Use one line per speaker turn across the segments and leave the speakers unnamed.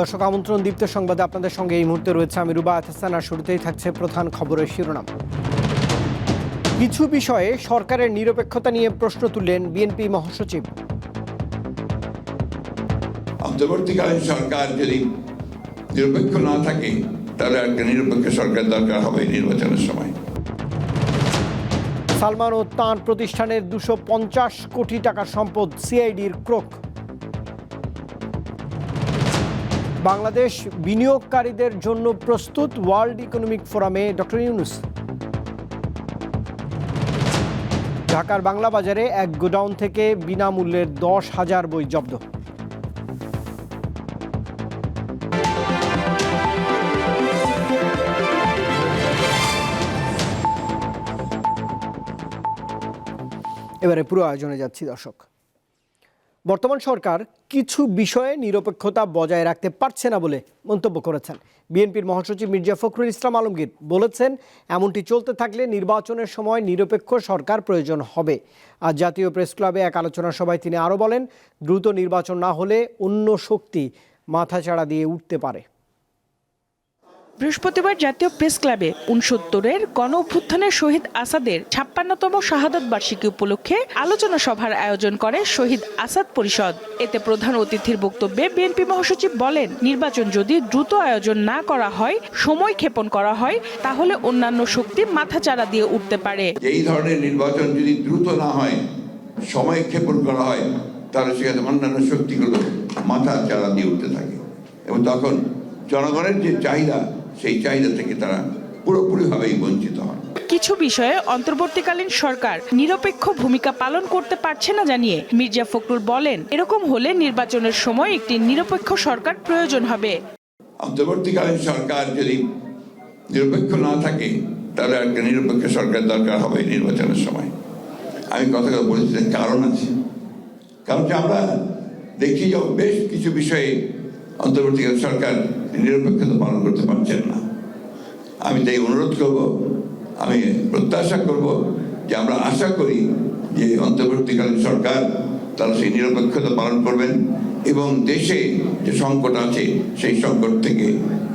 দর্শক আমন্ত্রণ দীপ্ত সংবাদে আপনাদের সঙ্গে এই মুহূর্তে রয়েছে আমি রুবা আহসান আর শুরুতেই থাকছে প্রধান খবরের শিরোনাম। কিছু বিষয়ে সরকারের নিরপেক্ষতা নিয়ে প্রশ্ন তুললেন বিএনপি মহাসচিব।
অন্তর্বর্তীকালীন সরকার যদি নিরপেক্ষ না থাকে তাহলে একটা নিরপেক্ষ সরকার দরকার হবে নির্বাচনের সময়।
সালমান ও তাঁর প্রতিষ্ঠানের দুশো পঞ্চাশ কোটি টাকার সম্পদ সিআইডির ক্রোক। বাংলাদেশ বিনিয়োগকারীদের জন্য প্রস্তুত ওয়ার্ল্ড ইকোনমিক ফোরামে ডক্টর ইউনুস। ঢাকার বাংলা বাজারে এক গোডাউন থেকে বিনামূল্যের দশ হাজার বই জব্দ। এবারে পুরো আয়োজনে যাচ্ছি দর্শক। বর্তমান সরকার কিছু বিষয়ে নিরপেক্ষতা বজায় রাখতে পারছে না বলে মন্তব্য করেছেন। বিএনপির মহাসচিব মির্জা ফখরুল ইসলাম আলমগীর বলেছেন, এমনটি চলতে থাকলে নির্বাচনের সময় নিরপেক্ষ সরকার প্রয়োজন হবে। আজ জাতীয় প্রেস ক্লাবে এক আলোচনা সভায় তিনি আরও বলেন, দ্রুত নির্বাচন না হলে অন্য শক্তি মাথাচাড়া দিয়ে উঠতে পারে।
বৃহস্পতিবার জাতীয় প্রেস ক্লাবে উনসত্তরের গণ অভ্যুত্থানের শহীদ আসাদের ছাপ্পান্নতম শাহাদত বার্ষিকী উপলক্ষে আলোচনা সভার আয়োজন করে শহীদ আসাদ পরিষদ। এতে প্রধান অতিথির বক্তব্যে বিএনপি মহাসচিব বলেন, নির্বাচন যদি দ্রুত আয়োজন না করা হয়, সময় ক্ষেপণ করা হয়, তাহলে অন্যান্য শক্তি মাথাচাড়া দিয়ে উঠতে পারে।
এই ধরনের নির্বাচন যদি দ্রুত না হয়, সময় ক্ষেপণ করা হয়, তাহলে সেখানে অন্যান্য শক্তিগুলো মাথা চারা দিয়ে উঠতে থাকে। এবং তখন জনগণের যে চাহিদা সেই চাহিদা থেকে তারা পুরোপুরিভাবেই বঞ্চিত হন
কিছু বিষয়ে অন্তর্বর্তীকালীন সরকার নিরপেক্ষ ভূমিকা পালন করতে পারছে না জানিয়ে মির্জা ফখরুল বলেন এরকম হলে নির্বাচনের সময় একটি নিরপেক্ষ সরকার প্রয়োজন হবে।
অন্তর্বর্তীকালীন সরকার যদি নিরপেক্ষ না থাকে তাহলে একটা নিরপেক্ষ সরকার দরকার হবে নির্বাচনের সময়। আমি কথা বলেছি কারণ আছে। কারণ আমরা দেখি যে বেশ কিছু বিষয়ে অন্তর্বর্তীকালীন সরকার নিরপেক্ষতা পালন করতে পারছেন না। আমি তাই অনুরোধ করব আমি প্রত্যাশা করব যে আমরা আশা করি যে অন্তর্বর্তীকালীন সরকার তারা সেই নিরপেক্ষতা পালন করবেন এবং দেশে যে সংকট আছে সেই সংকট থেকে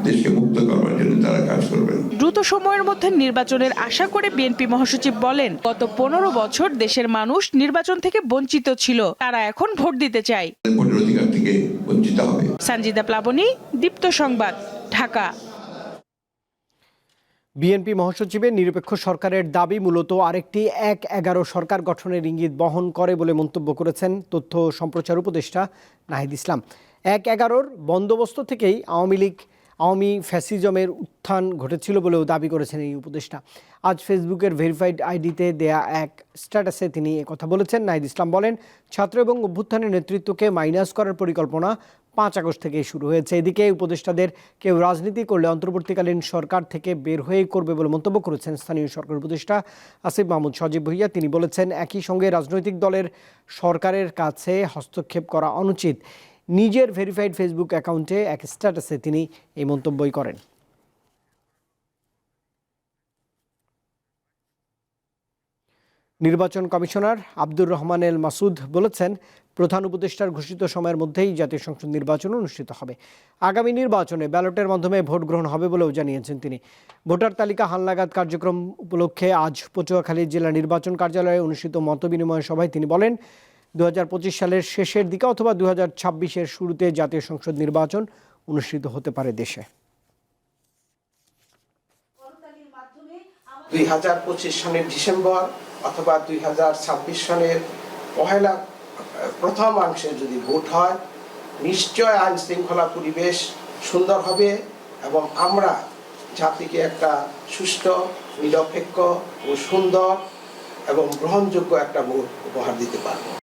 দেশকে মুক্ত করবার জন্য তারা কাজ করবেন।
দ্রুত সময়ের মধ্যে নির্বাচনের আশা করে বিএনপি মহাসচিব বলেন গত পনেরো বছর দেশের মানুষ নির্বাচন থেকে বঞ্চিত ছিল তারা এখন ভোট দিতে চায়।
বঞ্চিত হবে।
সঞ্জিদা প্লাবনী দীপ্ত সংবাদ ঢাকা।
বিএনপি মহাসচিবের নিরপেক্ষ সরকারের দাবি মূলত আরেকটি এক এগারো সরকার গঠনের ইঙ্গিত বহন করে বলে মন্তব্য করেছেন তথ্য সম্প্রচার উপদেষ্টা নাহিদ ইসলাম। এক এগারোর বন্দোবস্ত থেকেই আওয়ামী লীগ আওয়ামী ফ্যাসিজমের উত্থান ঘটেছিল বলেও দাবি করেছেন এই উপদেষ্টা। আজ ফেসবুকের ভেরিফাইড আইডিতে দেয়া এক স্ট্যাটাসে তিনি কথা বলেছেন। নাহিদ ইসলাম বলেন ছাত্র এবং অভ্যুত্থানের নেতৃত্বকে মাইনাস করার পরিকল্পনা পাঁচ আগস্ট থেকে শুরু হয়েছে। এদিকে উপদেষ্টাদের কেউ রাজনীতি করলে অন্তর্বর্তীকালীন সরকার থেকে বের হয়েই করবে বলে মন্তব্য করেছেন স্থানীয় সরকার উপদেষ্টা আসিফ মাহমুদ সজীব ভুইয়া। তিনি বলেছেন, একই সঙ্গে রাজনৈতিক দলের সরকারের কাছে হস্তক্ষেপ করা অনুচিত। নিজের ভেরিফাইড ফেসবুক অ্যাকাউন্টে এক স্ট্যাটাসে তিনি এই মন্তব্যই করেন। নির্বাচন কমিশনার আব্দুর রহমান এল মাসুদ বলেছেন প্রধান উপদেষ্টার ঘোষিত সময়ের মধ্যেই জাতীয় সংসদ নির্বাচন অনুষ্ঠিত হবে। আগামী নির্বাচনে ব্যালটের মাধ্যমে ভোট গ্রহণ হবে বলেও জানিয়েছেন তিনি। ভোটার তালিকা হালনাগাদ কার্যক্রম উপলক্ষে আজ পটুয়াখালী জেলা নির্বাচন কার্যালয়ে অনুষ্ঠিত মতবিনিময় সভায় তিনি বলেন দু হাজার পঁচিশ সালের শেষের দিকে অথবা দু হাজার ছাব্বিশের শুরুতে জাতীয় সংসদ নির্বাচন অনুষ্ঠিত হতে পারে দেশে।
দুই হাজার পঁচিশ সনের ডিসেম্বর অথবা দুই হাজার ছাব্বিশ সনের পহেলা প্রথমাংশে যদি ভোট হয়, নিশ্চয় আইন শৃঙ্খলা পরিবেশ সুন্দর হবে এবং আমরা জাতিকে একটা সুস্থ নিরপেক্ষ ও সুন্দর এবং গ্রহণযোগ্য একটা ভোট উপহার দিতে পারব।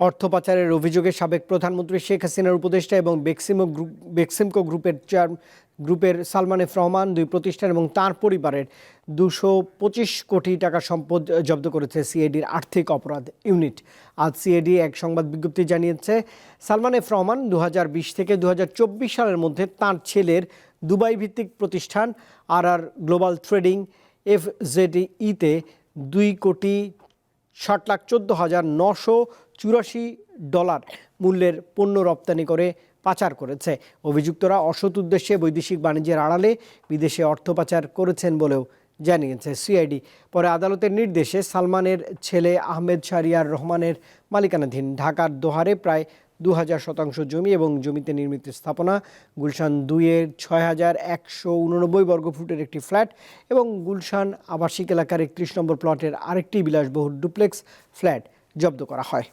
অর্থ পাচারের অভিযোগে সাবেক প্রধানমন্ত্রী শেখ হাসিনার উপদেষ্টা এবং বেক্সিমো গ্রুপ বেক্সিমকো গ্রুপের চেয়ার গ্রুপের সালমান এফ রহমান দুই প্রতিষ্ঠান এবং তার পরিবারের দুশো পঁচিশ কোটি টাকা সম্পদ জব্দ করেছে সিআইডির আর্থিক অপরাধ ইউনিট। আজ সিআইডি এক সংবাদ বিজ্ঞপ্তি জানিয়েছে, সালমান এফ রহমান দু হাজার বিশ থেকে দু হাজার চব্বিশ সালের মধ্যে তার ছেলের দুবাই ভিত্তিক প্রতিষ্ঠান R R global trading F ইতে দুই কোটি ষাট লাখ চোদ্দ হাজার নশো চুরাশি ডলার মূল্যের পণ্য রপ্তানি করে পাচার করেছে। অভিযুক্তরা অসৎ উদ্দেশ্যে বৈদেশিক বাণিজ্যের আড়ালে বিদেশে অর্থ পাচার করেছেন বলেও জানিয়েছে সিআইডি। পরে আদালতের নির্দেশে সালমানের ছেলে আহমেদ শারিয়ার রহমানের মালিকানাধীন ঢাকার দোহারে প্রায় দু হাজার শতাংশ জমি এবং জমিতে নির্মিত স্থাপনা, গুলশান দুইয়ের ছয় হাজার একশো উননব্বই বর্গফুটের একটি ফ্ল্যাট এবং গুলশান আবাসিক এলাকার একত্রিশ নম্বর প্লটের আরেকটি বিলাসবহুল ডুপ্লেক্স ফ্ল্যাট জব্দ করা হয়।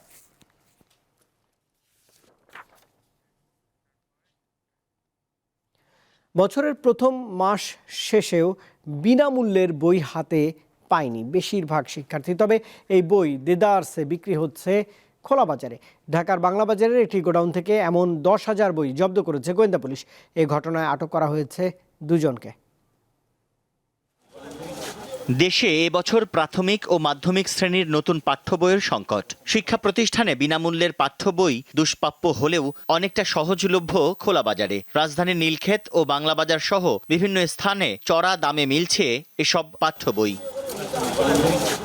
বছরের প্রথম মাস শেষেও বিনামূল্যের বই হাতে পায়নি বেশিরভাগ শিক্ষার্থী। তবে এই বই দেদারসে বিক্রি হচ্ছে খোলা বাজারে। ঢাকার বাংলা বাজারের একটি গোডাউন থেকে এমন দশ হাজার বই জব্দ করেছে গোয়েন্দা পুলিশ। এ ঘটনায় আটক করা হয়েছে দুজনকে।
দেশে এবছর প্রাথমিক ও মাধ্যমিক শ্রেণির নতুন পাঠ্য বইয়ের সংকট। শিক্ষা প্রতিষ্ঠানে বিনামূল্যের পাঠ্য বই দুষ্প্রাপ্য হলেও অনেকটা সহজলভ্য খোলা বাজারে রাজধানীর নীলক্ষেত ও বাংলা বাজার সহ বিভিন্ন স্থানে চড়া দামে মিলছে এসব পাঠ্য বই।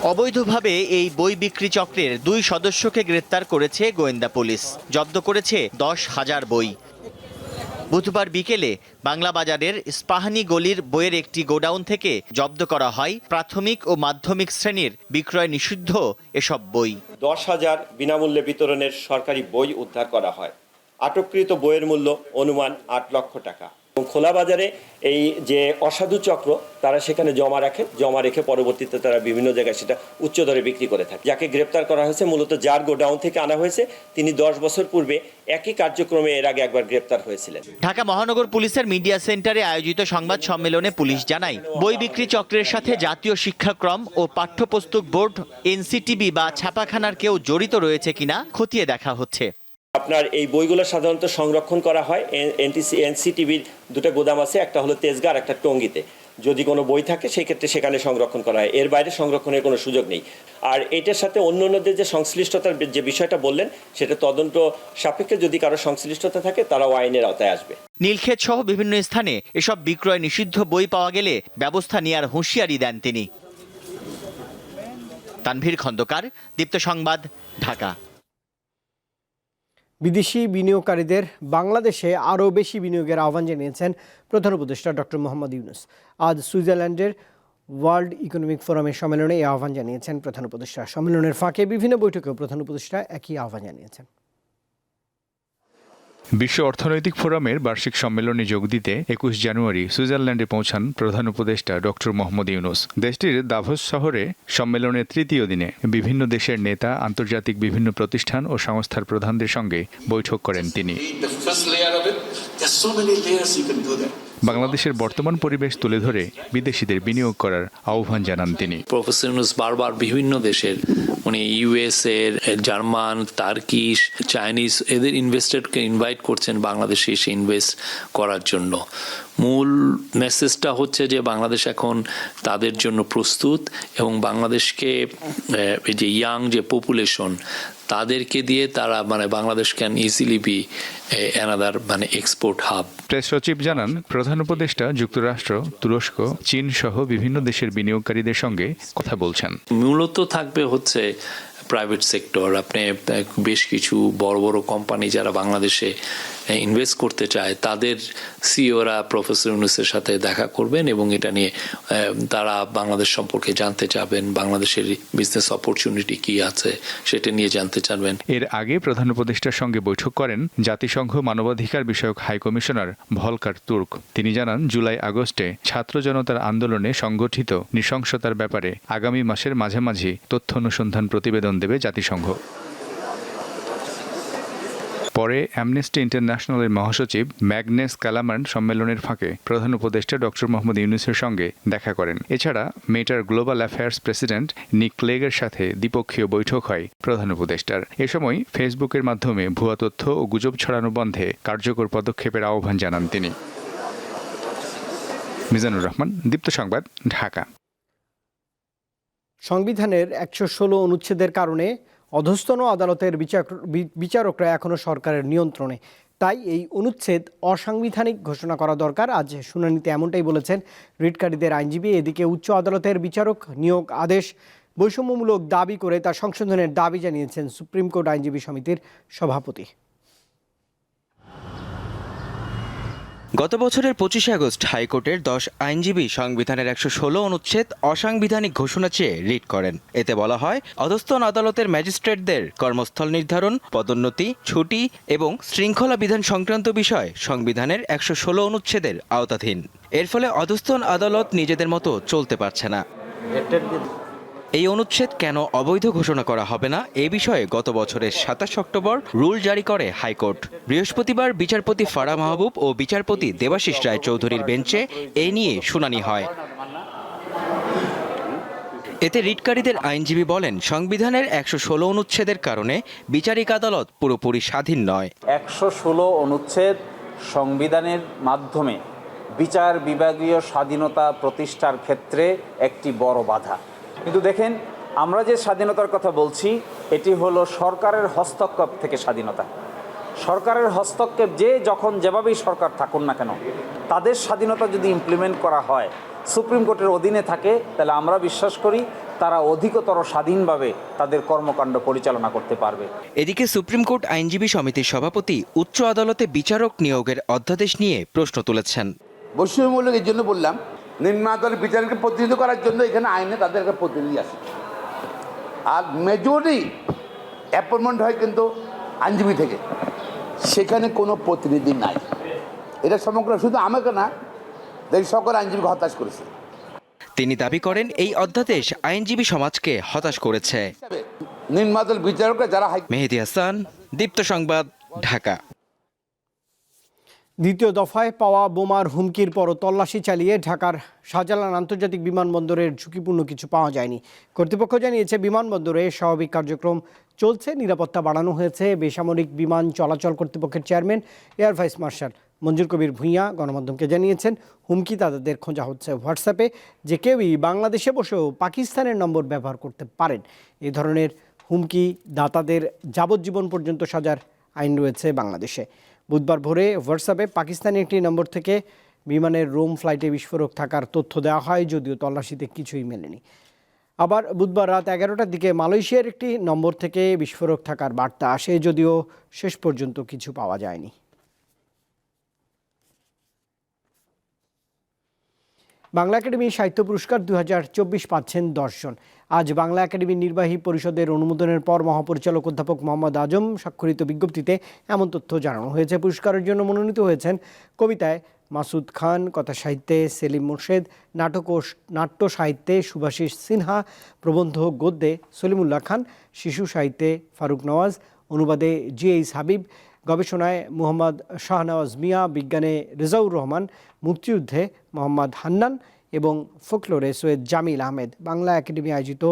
অবৈধভাবে এই বই বিক্রি চক্রের দুই সদস্যকে গ্রেপ্তার করেছে গোয়েন্দা পুলিশ। জব্দ করেছে দশ হাজার বই। বুধবার বিকেলে বাংলা বাজারের স্পাহানি গলির বইয়ের একটি গোডাউন থেকে জব্দ করা হয় প্রাথমিক ও মাধ্যমিক শ্রেণির বিক্রয় নিষিদ্ধ এসব বই।
দশ হাজার বিনামূল্যে বিতরণের সরকারি বই উদ্ধার করা হয়। আটককৃত বইয়ের মূল্য অনুমান আট লক্ষ টাকা। এবং খোলা বাজারে এই যে অসাধু চক্র, তারা সেখানে জমা রাখে, জমা রেখে পরবর্তীতে তারা বিভিন্ন জায়গায় সেটা উচ্চ দরে বিক্রি করে থাকে। যাকে গ্রেপ্তার করা হয়েছে, মূলত যার গোডাউন থেকে আনা হয়েছে, তিনি দশ বছর পূর্বে একই কার্যক্রমে এর আগে একবার গ্রেপ্তার হয়েছিলেন।
ঢাকা মহানগর পুলিশের মিডিয়া সেন্টারে আয়োজিত সংবাদ সম্মেলনে পুলিশ জানায়, বই বিক্রি চক্রের সাথে জাতীয় শিক্ষাক্রম ও পাঠ্যপুস্তক বোর্ড, এনসিটিবি বা ছাপাখানার কেউ জড়িত রয়েছে কিনা খতিয়ে দেখা হচ্ছে।
আপনার এই বইগুলো সাধারণত সংরক্ষণ করা হয়। এনটিসি, এনসিটিভির দুটো গোদাম আছে, একটা হলো তেজগাঁ একটা টঙ্গিতে। যদি কোনো বই থাকে, সেই ক্ষেত্রে সেখানে সংরক্ষণ করা হয়। এর বাইরে সংরক্ষণের কোনো সুযোগ নেই। আর এটার সাথে অন্য অন্যদের যে সংশ্লিষ্টতার যে বিষয়টা বললেন, সেটা তদন্ত সাপেক্ষে যদি কারও সংশ্লিষ্টতা থাকে, তারাও আইনের আওতায় আসবে।
নীলক্ষেত সহ বিভিন্ন স্থানে এসব বিক্রয় নিষিদ্ধ বই পাওয়া গেলে ব্যবস্থা নেওয়ার হুঁশিয়ারি দেন তিনি। তানভীর খন্দকার, দীপ্ত সংবাদ, ঢাকা।
বিদেশি বিনিয়োগকারীদের বাংলাদেশে আরও বেশি বিনিয়োগের আহ্বান জানিয়েছেন প্রধান উপদেষ্টা ডক্টর মোহাম্মদ ইউনুস। আজ সুইজারল্যান্ডের ওয়ার্ল্ড ইকোনমিক ফোরামের সম্মেলনে এই আহ্বান জানিয়েছেন প্রধান উপদেষ্টা। সম্মেলনের ফাঁকে বিভিন্ন বৈঠকেও প্রধান উপদেষ্টা একই আহ্বান জানিয়েছেন।
বিশ্ব অর্থনৈতিক ফোরামের বার্ষিক সম্মেলনে যোগ দিতে একুশ জানুয়ারি সুইজারল্যান্ডে পৌঁছান প্রধান উপদেষ্টা ডক্টর মোহাম্মদ ইউনুস। দেশটির দাভোস শহরে সম্মেলনের তৃতীয় দিনে বিভিন্ন দেশের নেতা, আন্তর্জাতিক বিভিন্ন প্রতিষ্ঠান ও সংস্থার প্রধানদের সঙ্গে বৈঠক করেন তিনি। বাংলাদেশের বর্তমান পরিবেশ তুলে ধরে বিদেশিদের বিনিয়োগ করার আহ্বান জানান তিনি।
প্রফেসর ইউনুস বারবার বিভিন্ন দেশের, উনি ইউএস এর জার্মান, তার্কিশ, চাইনিজ, এদের ইনভেস্টরকে ইনভাইট করছেন বাংলাদেশে এসে ইনভেস্ট করার জন্য। মূল মেসেজটা হচ্ছে যে বাংলাদেশ এখন তাদের জন্য প্রস্তুত এবং বাংলাদেশকে এই যে ইয়াং যে পপুলেশন তাদেরকে দিয়ে তারা মানে Bangladesh can easily be another মানে এক্সপোর্ট হাব
প্রেস সচিব জানান প্রধান উপদেষ্টা যুক্তরাষ্ট্র তুরস্ক চীন সহ বিভিন্ন দেশের বিনিয়োগকারীদের সঙ্গে কথা বলছেন।
মূলত থাকবে হচ্ছে প্রাইভেট সেক্টর আপনি বেশ কিছু বড় বড় কোম্পানি যারা বাংলাদেশে ইনভেস্ট করতে চায়, তাদের সিওরা প্রফেসর ইউনুসের সাথে দেখা করবেন এবং এটা নিয়ে তারা বাংলাদেশ সম্পর্কে জানতে চাবেন, বাংলাদেশের বিজনেস অপরচুনিটি কি আছে সেটা নিয়ে জানতে চাবেন।
এর আগে প্রধান উপদেষ্টার সঙ্গে বৈঠক করেন জাতিসংঘ মানবাধিকার বিষয়ক হাই কমিশনার ভলকার তুর্ক। তিনি জানান, জুলাই আগস্টে ছাত্র জনতার আন্দোলনে সংগঠিত নৃশংসতার ব্যাপারে আগামী মাসের মাঝামাঝি তথ্য অনুসন্ধান প্রতিবেদন দেবে জাতিসংঘ। পরে অ্যামনেস্টি ইন্টারন্যাশনালের মহাসচিব ম্যাগনেস কালামান সম্মেলনের ফাঁকে প্রধান উপদেষ্টা ডক্টর মোহাম্মদ ইউনুসের সঙ্গে দেখা করেন। এছাড়া মেটার গ্লোবাল অ্যাফেয়ার্স প্রেসিডেন্ট নিক ক্লেগের সাথে দ্বিপক্ষীয় বৈঠক হয় প্রধান উপদেষ্টার। এ সময় ফেসবুকের মাধ্যমে ভুয়া তথ্য ও গুজব ছড়ানো বন্ধে কার্যকর পদক্ষেপের আহ্বান জানান তিনি। মিজানুর রহমান, দীপ্ত সংবাদ, ঢাকা।
সংবিধানের একশো ষোলো অনুচ্ছেদের কারণে অধস্তন আদালতের বিচারকরা এখনও সরকারের নিয়ন্ত্রণে। তাই এই অনুচ্ছেদ অসাংবিধানিক ঘোষণা করা দরকার। আজ শুনানিতে এমনটাই বলেছেন রিটকারীদের আইনজীবী। এদিকে উচ্চ আদালতের বিচারক নিয়োগ আদেশ বৈষম্যমূলক দাবি করে তা সংশোধনের দাবি জানিয়েছেন সুপ্রিম কোর্ট আইনজীবী সমিতির সভাপতি।
গত বছরের পঁচিশে আগস্ট হাইকোর্টের দশ আইনজীবী সংবিধানের একশো ষোলো অনুচ্ছেদ অসাংবিধানিক ঘোষণা চেয়ে রিট করেন। এতে বলা হয়, অধস্তন আদালতের ম্যাজিস্ট্রেটদের কর্মস্থল নির্ধারণ, পদোন্নতি, ছুটি এবং শৃঙ্খলা বিধান সংক্রান্ত বিষয় সংবিধানের একশো ষোলো অনুচ্ছেদের আওতাধীন। এর ফলে অধস্তন আদালত নিজেদের মতো চলতে পারছে না। এই অনুচ্ছেদ কেন অবৈধ ঘোষণা করা হবে না? এ বিষয়ে গত বছরের সাতাশ অক্টোবর রুল জারি করে হাইকোর্ট। বৃহস্পতিবার বিচারপতি ফারা মাহবুব ও বিচারপতি দেবাশিস রায় চৌধুরীর বেঞ্চে এ নিয়ে শুনানি হয়। এতে রিটকারীদের আইনজীবী বলেন, সংবিধানের একশো ষোলো অনুচ্ছেদের কারণে বিচারিক আদালত পুরোপুরি স্বাধীন নয়।
একশো ষোলো অনুচ্ছেদ সংবিধানের মাধ্যমে বিচার বিভাগীয় স্বাধীনতা প্রতিষ্ঠার ক্ষেত্রে একটি বড় বাধা। কিন্তু দেখেন আমরা যে স্বাধীনতার কথা বলছি এটি হলো সরকারের হস্তক্ষেপ থেকে স্বাধীনতা। সরকারের হস্তক্ষেপ যে যখন যেভাবেই সরকার থাকুন না কেন তাদের স্বাধীনতা যদি ইমপ্লিমেন্ট করা হয় সুপ্রিম কোর্টের অধীনে থাকে তাহলে আমরা বিশ্বাস করি তারা অধিকতর স্বাধীনভাবে তাদের কর্মকাণ্ড পরিচালনা করতে পারবে।
এদিকে সুপ্রিম কোর্ট আইনজীবী সমিতির সভাপতি উচ্চ আদালতে বিচারক নিয়োগের অধ্যাদেশ নিয়ে প্রশ্ন তুলেছেন।
বৈষম্যমূলক এই জন্য বললাম নিম্ন বিচারকে প্রতিনিধিত্ব করার জন্য এখানে আইনে তাদের একটা প্রতিনিধি আছে আর মেজরিটি অ্যাপয়েন্টমেন্ট হয় কিন্তু আইনজীবী থেকে। সেখানে কোনো প্রতিনিধি নাই। এটা সমগ্র শুধু আমাকে না দেশ সকল আইনজীবীকে হতাশ করেছে।
তিনি দাবি করেন এই অধ্যাদেশ আইনজীবী সমাজকে হতাশ করেছে।
নিম্ন আদালত বিচারকরা যারা
মেহেদি হাসান দীপ্ত সংবাদ ঢাকা।
দ্বিতীয় দফায় পাওয়া বোমার হুমকির পরও তল্লাশি চালিয়ে ঢাকার শাহজালাল আন্তর্জাতিক বিমানবন্দরের ঝুঁকিপূর্ণ কিছু পাওয়া যায়নি। কর্তৃপক্ষ জানিয়েছে, বিমানবন্দরে স্বাভাবিক কার্যক্রম চলছে, নিরাপত্তা বাড়ানো হয়েছে। বেসামরিক বিমান চলাচল কর্তৃপক্ষের chairman, air vice marshal Manzur Kabir Bhuiyan গণমাধ্যমকে জানিয়েছেন, হুমকি তাদের খোঁজা হচ্ছে হোয়াটসঅ্যাপে যে কেউই বাংলাদেশে বসেও পাকিস্তানের নম্বর ব্যবহার করতে পারেন। এ ধরনের হুমকি দাতাদের যাবজ্জীবন পর্যন্ত সাজার আইন রয়েছে বাংলাদেশে। বুধবার ভোরে হোয়াটসঅ্যাপে পাকিস্তানি একটি নম্বর থেকে বিমানের রোম ফ্লাইটে বিস্ফোরক থাকার তথ্য দেওয়া হয়, যদিও তল্লাশিতে কিছুই মেলেনি। আবার বুধবার রাত এগারোটার দিকে মালয়েশিয়ার একটি নম্বর থেকে বিস্ফোরক থাকার বার্তা আসে, যদিও শেষ পর্যন্ত কিছু পাওয়া যায়নি। বাংলা একাডেমি সাহিত্য পুরস্কার দু হাজার চব্বিশ পাচ্ছেন দর্শন। আজ বাংলা একাডেমির নির্বাহী পরিষদের অনুমোদনের পর মহাপরিচালক অধ্যাপক মোহাম্মদ আজম স্বাক্ষরিত বিজ্ঞপ্তিতে এমন তথ্য জানানো হয়েছে। পুরস্কারের জন্য মনোনীত হয়েছেন কবিতায় মাসুদ খান, কথা সাহিত্যে সেলিম মোর্শেদ, নাটক ও নাট্য সাহিত্যে সুভাষিস সিনহা, প্রবন্ধ গদ্যে সলিমুল্লাহ খান, শিশু সাহিত্যে ফারুক নওয়াজ, অনুবাদে জি এইস হাবিব গবেষণায় মুহাম্মদ শাহনওয়াজ মিয়া, বিজ্ঞানে রেজাউর রহমান, মুক্তিযুদ্ধে মোহাম্মদ হান্নান এবং ফোকলোরে সৈয়দ জামিল আহমেদ। বাংলা একাডেমি আয়োজিত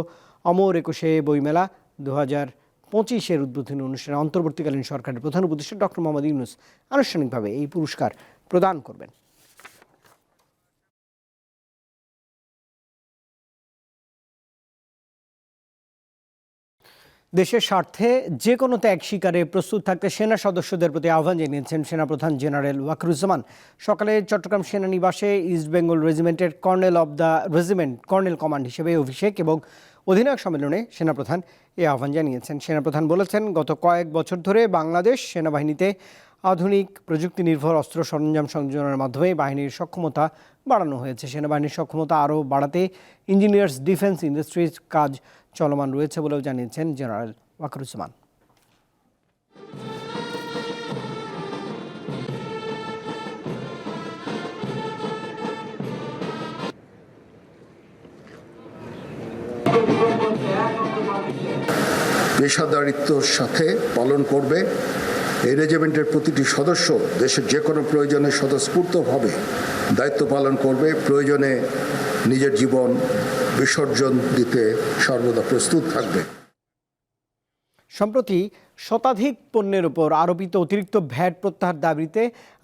অমর একুশে বইমেলা দু হাজার পঁচিশের উদ্বোধনী অনুষ্ঠানে অন্তর্বর্তীকালীন সরকারের প্রধান উপদেষ্টা ডক্টর মোহাম্মদ ইউনুস আনুষ্ঠানিকভাবে এই পুরস্কার প্রদান করবেন। দেশের স্বার্থে যে কোনো ত্যাগ শিকারে প্রস্তুত থাকতে সেনা সদস্যদের প্রতি আহ্বান জানিয়েছেন সেনাপ্রধান জেনারেল ওয়াকরুজ্জামান। সকালে চট্টগ্রাম সেনানিবাসে east Bengal রেজিমেন্টের colonel of the regiment, colonel command হিসেবে অভিষেক এবং অধিনায়ক সম্মেলনে সেনাপ্রধান এ আহ্বান জানিয়েছেন। সেনাপ্রধান বলেছেন, গত কয়েক বছর ধরে বাংলাদেশ সেনাবাহিনীতে আধুনিক প্রযুক্তি নির্ভর অস্ত্র সরঞ্জাম সংযোজনের মাধ্যমে বাহিনীর সক্ষমতা বাড়ানো হয়েছে। সেনাবাহিনীর সক্ষমতা আরও বাড়াতে ইঞ্জিনিয়ার্স ডিফেন্স ইন্ডাস্ট্রিজ কাজ চলমান রয়েছে বলেও জানিয়েছেন জেনারেল ওয়াকরুজ্জামান
পেশাদারিত্বর সাথে পালন করবে। এই রেজিমেন্টের প্রতিটি সদস্য দেশের যে কোনো প্রয়োজনে স্বতঃস্ফূর্তভাবে দায়িত্ব পালন করবে, প্রয়োজনে নিজের জীবন বিসর্জন দিতে সর্বদা প্রস্তুত থাকবে।
সম্প্রতি শতাধিক পণ্যের উপর আরোপিত অতিরিক্ত ভ্যাট প্রত্যাহার দাবিতে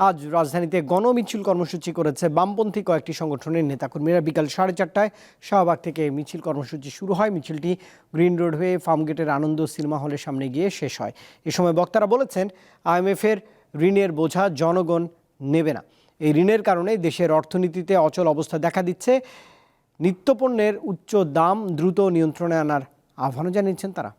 আজ রাজধানীতে গণমিছিল কর্মসূচি করেছে বামপন্থী কয়েকটি সংগঠনের নেতাকর্মীরা। বিকাল সাড়ে চারটায় শাহবাগ থেকে মিছিল কর্মসূচি শুরু হয়। মিছিলটি গ্রিন রোড হয়ে ফার্মগেটের আনন্দ সিনেমা হলের সামনে গিয়ে শেষ হয়। এ সময় বক্তারা বলেছেন, আইএমএফের ঋণের বোঝা জনগণ নেবে না। এই ঋণের কারণে দেশের অর্থনীতিতে অচল অবস্থা দেখা দিচ্ছে। নিত্যপণ্যের উচ্চ দাম দ্রুত নিয়ন্ত্রণে আনার আহ্বানও জানিয়েছেন তারা।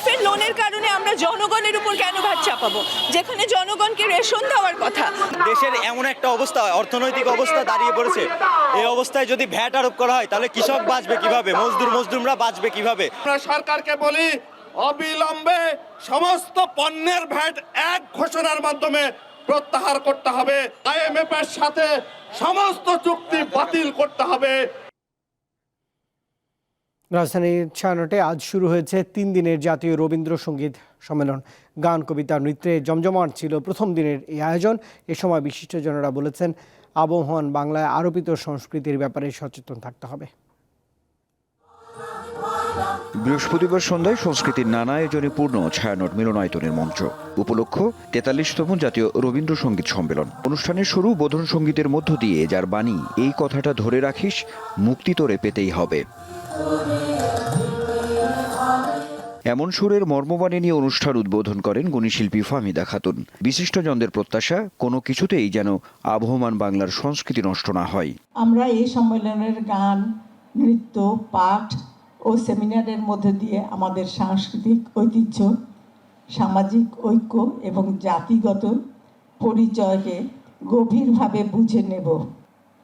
আইএমএফের লোনের কারণে আমরা জনগণের উপর কেন ভার চাপাবো? যেখানে জনগণকে রেশন দেওয়ার কথা।
দেশের এমন একটা অবস্থা অর্থনৈতিক অবস্থা দাঁড়িয়ে পড়েছে। এই অবস্থায় যদি ভ্যাট আরোপ করা হয় তাহলে কৃষক বাঁচবে কীভাবে? মজদুর মজদুররা বাঁচবে কীভাবে?
আমরা সরকারকে বলি অবিলম্বে সমস্ত পণ্যের ভ্যাট এক ঘোষণার মাধ্যমে প্রত্যাহার করতে হবে। আইএমএফ এর সাথে সমস্ত চুক্তি বাতিল করতে হবে।
রাজধানীর ছায়ানটে আজ শুরু হয়েছে তিন দিনের জাতীয় রবীন্দ্রসঙ্গীত সম্মেলন। গান, কবিতা, নৃত্যে জমজমাট ছিল প্রথম দিনের এই আয়োজন। এ সময় বিশিষ্টজনেরা বলেছেন আবহাওয়ান বাংলায় আরোপিত সংস্কৃতির ব্যাপারে সচেতন থাকতে হবে।
বৃহস্পতিবার সন্ধ্যায় সংস্কৃতির নানা আয়োজনে পূর্ণ ছায়ানট মিলনায়তনের মঞ্চ। উপলক্ষ তেতাল্লিশতম জাতীয় রবীন্দ্রসঙ্গীত সম্মেলন। অনুষ্ঠানের শুরু বোধন সঙ্গীতের মধ্য দিয়ে, যার বাণী, এই কথাটা ধরে রাখিস, মুক্তি তোরে পেতেই হবে। এমন সুরের মর্মবাণী নিয়ে অনুষ্ঠান উদ্বোধন করেন গুণীশিল্পী ফাহমিদা খাতুন। বিশিষ্টজনদের প্রত্যাশা কোনো কিছুতেই যেন আবহমান বাংলার সংস্কৃতি নষ্ট না হয়।
আমরা এই সম্মেলনের গান নৃত্য পাঠ ও সেমিনারের মধ্যে দিয়ে আমাদের সাংস্কৃতিক ঐতিহ্য সামাজিক ঐক্য এবং জাতিগত পরিচয়কে গভীরভাবে বুঝে নেব।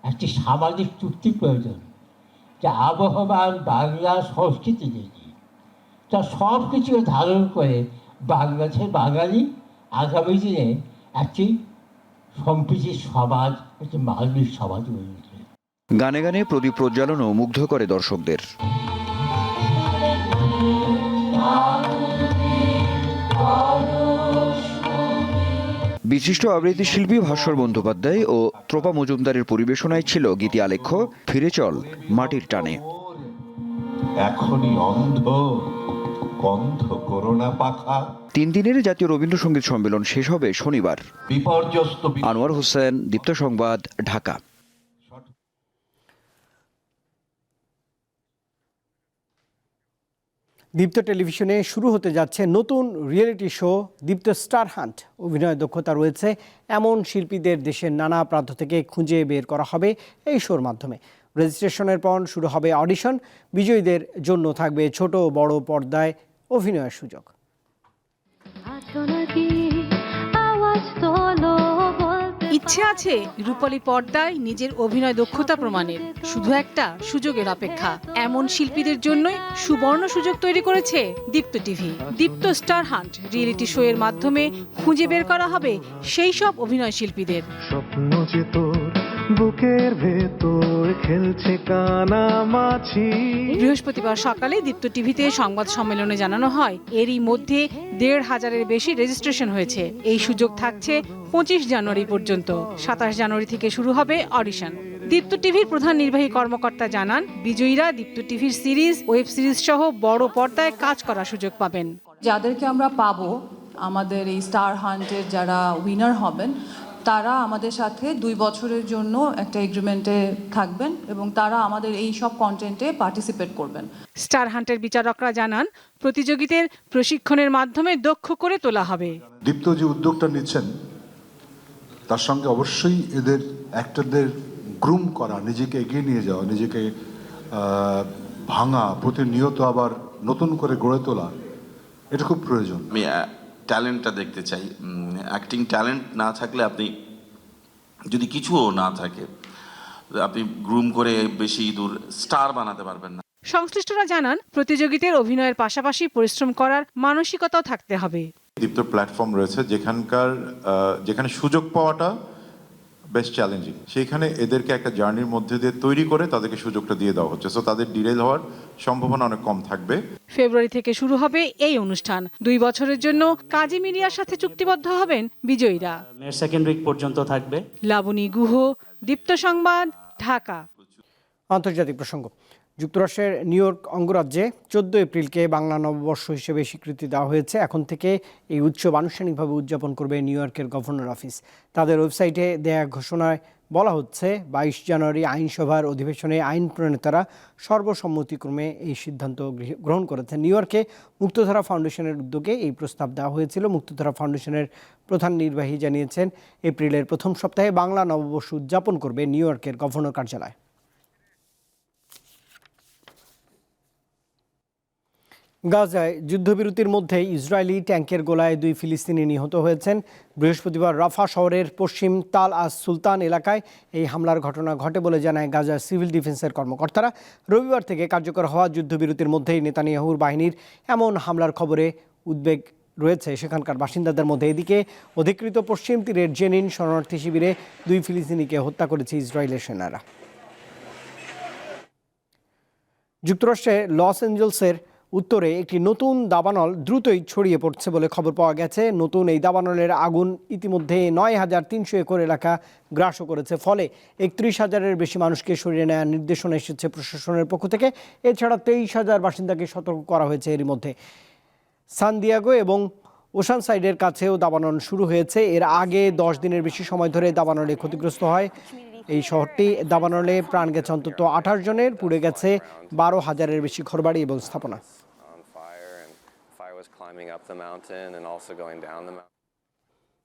একটি সামাজিক চুক্তি প্রয়োজন। যে আবহমান বাংলা সংস্কৃতি যেটি তা সব কিছু ধারণ করে বাংলাদেশের বাঙালি আগামী দিনে একটি সম্প্রীতির সমাজ, একটি মানবিক সমাজ গড়ে উঠবে
গানে গানে প্রদীপ প্রজ্বালনও মুগ্ধ করে দর্শকদের। বিশিষ্ট আবৃত্তি শিল্পী ভাস্কর বন্দ্যোপাধ্যায় ও ত্রোপা মজুমদারের পরিবেশনায় ছিল গীতি আলেখ্য ফিরে চল মাটির টানে।
এখনই অন্ধ বন্ধ করোনা পাখা।
তিন দিনের জাতীয় রবীন্দ্রসঙ্গীত সম্মেলন শেষ হবে শনিবার।
বিপর্যস্ত
আনোয়ার হোসেন দীপ্ত সংবাদ ঢাকা।
দীপ্ত টেলিভিশনে শুরু হতে যাচ্ছে নতুন reality show, Deepto star hunt. অভিনয় দক্ষতা রয়েছে এমন শিল্পীদের দেশের নানা প্রান্ত থেকে খুঁজে বের করা হবে এই শোর মাধ্যমে। রেজিস্ট্রেশনের পর শুরু হবে অডিশন। বিজয়ীদের জন্য থাকবে ছোট বড় পর্দায় অভিনয়ের সুযোগ।
ইচ্ছে আছে রূপালী পর্দায় নিজের অভিনয় দক্ষতা প্রমাণের। শুধু একটা সুযোগের অপেক্ষা। এমন শিল্পীদের জন্যই সুবর্ণ সুযোগ তৈরি করেছে Deepto TV. Deepto star hunt. Reality show এর মাধ্যমে খুঁজে বের করা হবে সেই সব অভিনয় শিল্পীদের।
স্বপ্ন যে তোর বুকের ভেতর খেলছে কানামাছি
বৃহস্পতিবার সকালে দীপ্ত টিভিতে সংবাদ সম্মেলনে জানানো হয় এরই মধ্যে দেড় হাজারের বেশি রেজিস্ট্রেশন হয়েছে। এই সুযোগ থাকছে পঁচিশ জানুয়ারি পর্যন্ত। সাতাশ জানুয়ারি থেকে শুরু হবে অডিশন। দীপ্ত টিভির প্রধান নির্বাহী কর্মকর্তা জানান বিজয়ীরা দীপ্ত টিভির সিরিজ ওয়েব সিরিজ সহ বড় পর্দায় কাজ করার সুযোগ পাবেন।
যাদেরকে আমরা পাবো আমাদের এই স্টার হান্টের যারা উইনার হবেন তারা আমাদের সাথে দুই বছরের জন্য একটা এগ্রিমেন্টে থাকবেন এবং তারা আমাদের এই সব কন্টেন্টে পার্টিসিপেট করবেন।
স্টার হান্টের বিচারকরা জানান প্রতিযোগীদের প্রশিক্ষণের মাধ্যমে দক্ষ করে তোলা হবে।
দীপ্ত যে উদ্যোগটা নিচ্ছেন তার সঙ্গে অবশ্যই এদের অ্যাক্টরদের গ্রুম করা নিজেকে এগিয়ে নিয়ে যাওয়া নিজেকে ভাঙা প্রতিনিয়ত আবার নতুন করে গড়ে তোলা এটা খুব প্রয়োজন।
ট্যালেন্টটা দেখতে চাই। অ্যাক্টিং ট্যালেন্ট না থাকলে আপনি যদি কিছুও না থাকে আপনি গ্রুম করে বেশি দূর স্টার বানাতে পারবেন না।
সংশ্লিষ্টরা জানান প্রতিযোগিতার অভিনয়ের পাশাপাশি পরিশ্রম করার মানসিকতাও থাকতে হবে।
দীপ্ত প্ল্যাটফর্ম রয়েছে যেখানকার যেখানে সুযোগ পাওয়াটা বেশ চ্যালেঞ্জিং সেইখানে এদেরকে একটা জার্নির মধ্যে দিয়ে তৈরি করে তাদেরকে সুযোগটা দিয়ে দেওয়া হচ্ছে। সো তাদের ডিরেল হওয়ার সম্ভাবনা অনেক কম থাকবে।
ফেব্রুয়ারি থেকে শুরু হবে এই অনুষ্ঠান। দুই বছরের জন্য কাজী মিডিয়ার সাথে চুক্তিবদ্ধ হবেন বিজয়ীরা।
সেকেন্ড উইক পর্যন্ত থাকবে।
লাবণী গুহ দীপ্ত সংবাদ ঢাকা।
আন্তর্জাতিক প্রসঙ্গ। যুক্তরাষ্ট্রের নিউ ইয়র্ক অঙ্গরাজ্যে চোদ্দ এপ্রিলকে বাংলা নববর্ষ হিসেবে স্বীকৃতি দেওয়া হয়েছে। এখন থেকে এই উৎসব আনুষ্ঠানিকভাবে উদযাপন করবে নিউ ইয়র্কের গভর্নর অফিস। তাদের ওয়েবসাইটে দেয়া ঘোষণায় বলা হচ্ছে, বাইশ জানুয়ারি আইনসভার অধিবেশনে আইন প্রণেতারা সর্বসম্মতিক্রমে এই সিদ্ধান্ত গ্রহণ করেছেন। নিউ ইয়র্কে মুক্তধারা ফাউন্ডেশনের উদ্যোগে এই প্রস্তাব দেওয়া হয়েছিল। মুক্তধারা ফাউন্ডেশনের প্রধান নির্বাহী জানিয়েছেন, এপ্রিলের প্রথম সপ্তাহে বাংলা নববর্ষ উদযাপন করবে নিউ ইয়র্কের গভর্নর কার্যালয়। গাজায় যুদ্ধবিরতির মধ্যে ইসরায়েলি ট্যাঙ্কের গোলায় দুই ফিলিস্তিনি নিহত হয়েছেন। বৃহস্পতিবার রাফা শহরের পশ্চিম তাল আস সুলতান এলাকায় এই হামলার ঘটনা ঘটে বলে জানায় গাজার সিভিল ডিফেন্সের কর্মকর্তারা। রবিবার থেকে কার্যকর হওয়া যুদ্ধবিরতির মধ্যেই নেতানিয়াহুর বাহিনীর এমন হামলার খবরে উদ্বেগ রয়েছে। সেখানকার বাসিন্দাদের মধ্যে এদিকে অধিকৃত পশ্চিম তীরের জেনিন শরণার্থী শিবিরে দুই ফিলিস্তিনিকে হত্যা করেছে ইসরায়েলের সেনারা। যুক্তরাষ্ট্রে লস অ্যাঞ্জেলসের উত্তরে একটি নতুন দাবানল দ্রুতই ছড়িয়ে পড়ছে বলে খবর পাওয়া গেছে। নতুন এই দাবানলের আগুন ইতিমধ্যে নয় হাজার তিনশো একর এলাকা গ্রাসও করেছে। ফলে একত্রিশ হাজারের বেশি মানুষকে সরিয়ে নেওয়ার নির্দেশনা এসেছে প্রশাসনের পক্ষ থেকে। এছাড়া তেইশ হাজার বাসিন্দাকে সতর্ক করা হয়েছে এরই মধ্যে। সানদিয়াগো এবং ওশান সাইডের কাছেও দাবানল শুরু হয়েছে। এর আগে দশ দিনের বেশি সময় ধরে দাবানলে ক্ষতিগ্রস্ত হয়। এই শহরটি দাবানলে প্রাণ গেছে অন্তত আঠাশ জনের, পুড়ে গেছে বারো হাজারের বেশি ঘরবাড়ি এবং স্থাপনা।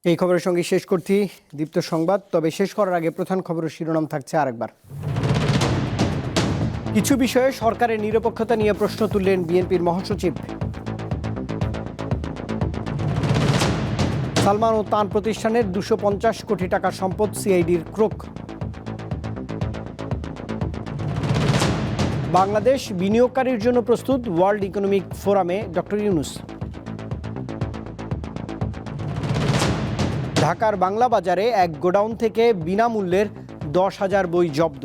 এই খবরের সঙ্গে শেষ করছি দীপ্ত সংবাদ, তবে শেষ করার আগে প্রধান খবরের শিরোনাম থাকছে আরেকবার। কিছু বিষয়ে সরকারের নিরপেক্ষতা নিয়ে প্রশ্ন তুললেন বিএনপির মহাসচিব। সালমান ও তান প্রতিষ্ঠানের দুশো কোটি টাকা সম্পদ সিআইডির ক্রোক। বাংলাদেশ বিনিয়োগকারীর জন্য প্রস্তুত ওয়ার্ল্ড ইকোনমিক ফোরামে ডক্টর ইউনুস। ঢাকার বাংলা বাজারে এক গোডাউন থেকে বিনামূল্যের দশ হাজার বই জব্দ।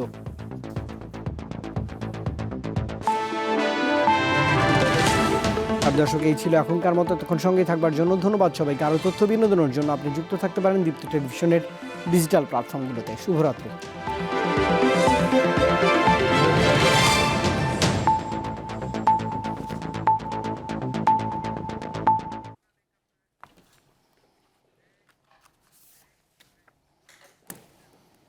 দর্শক, এই ছিল এখনকার মতো। তখন সঙ্গে থাকবার জন্য ধন্যবাদ সবাইকে। আরও তথ্য বিনোদনের জন্য আপনি যুক্ত থাকতে পারেন দীপ্ত টেলিভিশনের ডিজিটাল প্ল্যাটফর্মগুলোতে। শুভরাত্রি।